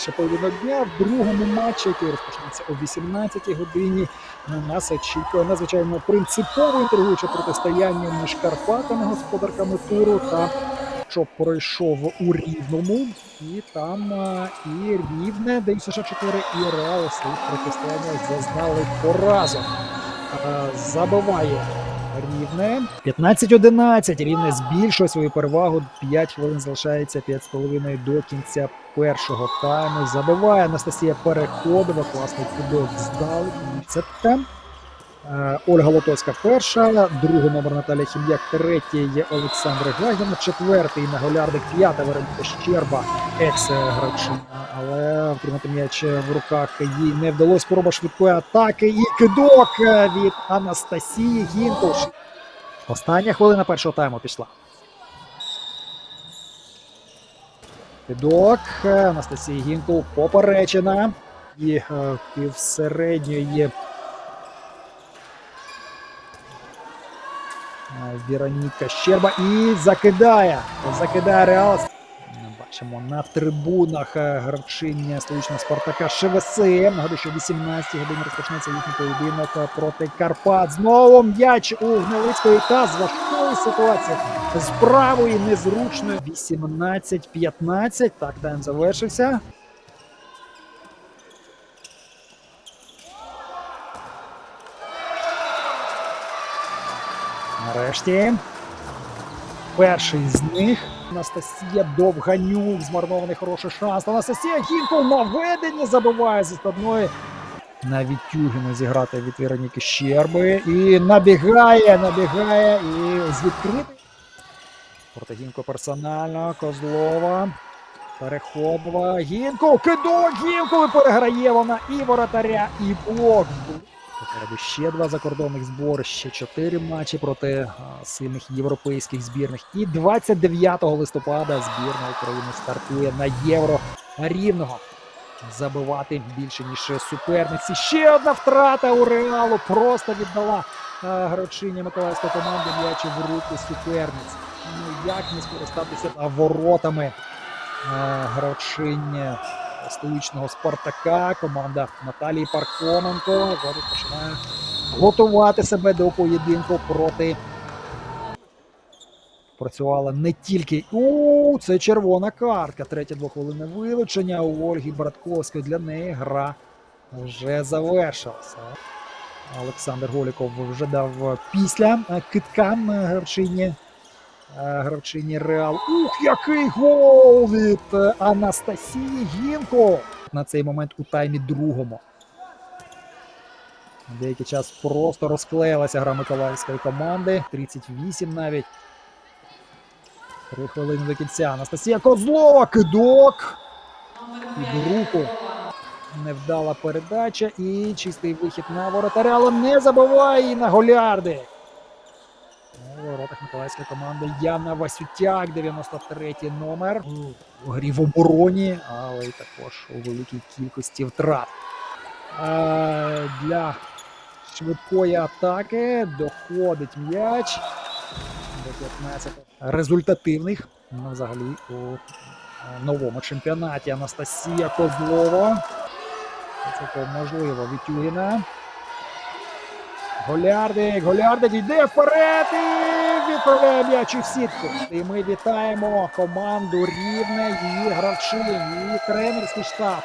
найперший поєдинок дня в другому матчі, який розпочнеться о 18-й годині. На нас очікує надзвичайно принципово інтригуюче протистояння між Карпатами, господарками туру та що пройшов у Рівному. І там і Рівне, де США 4 і Реал своїх протистояннях зазнали поразок. Забиває Рівне. 15-11. Рівне збільшує свою перевагу. 5 хвилин залишається 5,5 до кінця першого тайму. Забиває Анастасія Переходова. Класний кудок здали. Це там. Е, Ольга Лотоцька перша, другий номер Наталя Хім'як, третій є Олександр Глагіна, четвертий на голярдик, п'ята Вероніка Щерба, екс-гравчиня. Але втримати м'яч в руках їй не вдалося. Спроба швидкої атаки і кидок від Анастасії Гінкуш. Остання хвилина першого тайму пішла. Кидок Анастасії Гінкул поперечена. І е, півсередньої Е, Віроніка Щерба і закидає. Закидає Реал. Бачимо на трибунах е, гравчиня столичного Спартака ШВСМ. Нагадую, що 18 годині розпочнеться їхній поєдинок е, проти Карпат. Знову м'яч у Гнилицької та з важкої ситуації. З правої незручної. 18-15. Так, тайм завершився. Нарешті. Перший з них Анастасія Довганюк. Змарнований хороший шанс. Анастасія Гінков на веденні забиває зі складної. Навіть Тюгіну зіграти від Вероніки Щерби. І набігає, набігає. І з відкритий. Гінко персонально. Козлова. Переходова. Гінко. Кидок Гінко. І переграє вона і воротаря, і блок. Попереду ще два закордонних збори, ще чотири матчі проти сильних європейських збірних. І 29 листопада збірна України стартує на євро рівного. Забивати більше ніж суперниці. Ще одна втрата у реалу. Просто віддала а, гравчиня Миколаївської команди м'ячі в руки суперниць. Ну як не скористатися воротами гравчиня столичного Спартака. Команда Наталії Пархоменко зараз починає готувати себе до поєдинку проти. Працювала не тільки. У це червона картка. Третя двохвилинне вилучення у Ольги Братковської. Для неї гра вже завершилася. Олександр Голіков вже дав після китка гравчині. Е, Гравчині Реал. Ух, який гол від е, Анастасії Гінко! На цей момент у таймі другому. Деякий час просто розклеїлася гра Миколаївської команди. 38 навіть. Три хвилини до кінця. Анастасія Козлова, кидок. Під руку. Невдала передача і чистий вихід на воротаря, але не забуває і на голярди. Воротах Миколаївської команди Яна Васютяк, 93-й номер. У грі в обороні, але й також у великій кількості втрат. А, для швидкої атаки доходить м'яч до 15 результативних ну, взагалі у е, новому чемпіонаті Анастасія Козлова. Це можливо Вітюгіна. Голярдик, Голярдик йде вперед і відправляє м'яч у сітку. І ми вітаємо команду Рівне, її гравчині, її тренерський штаб.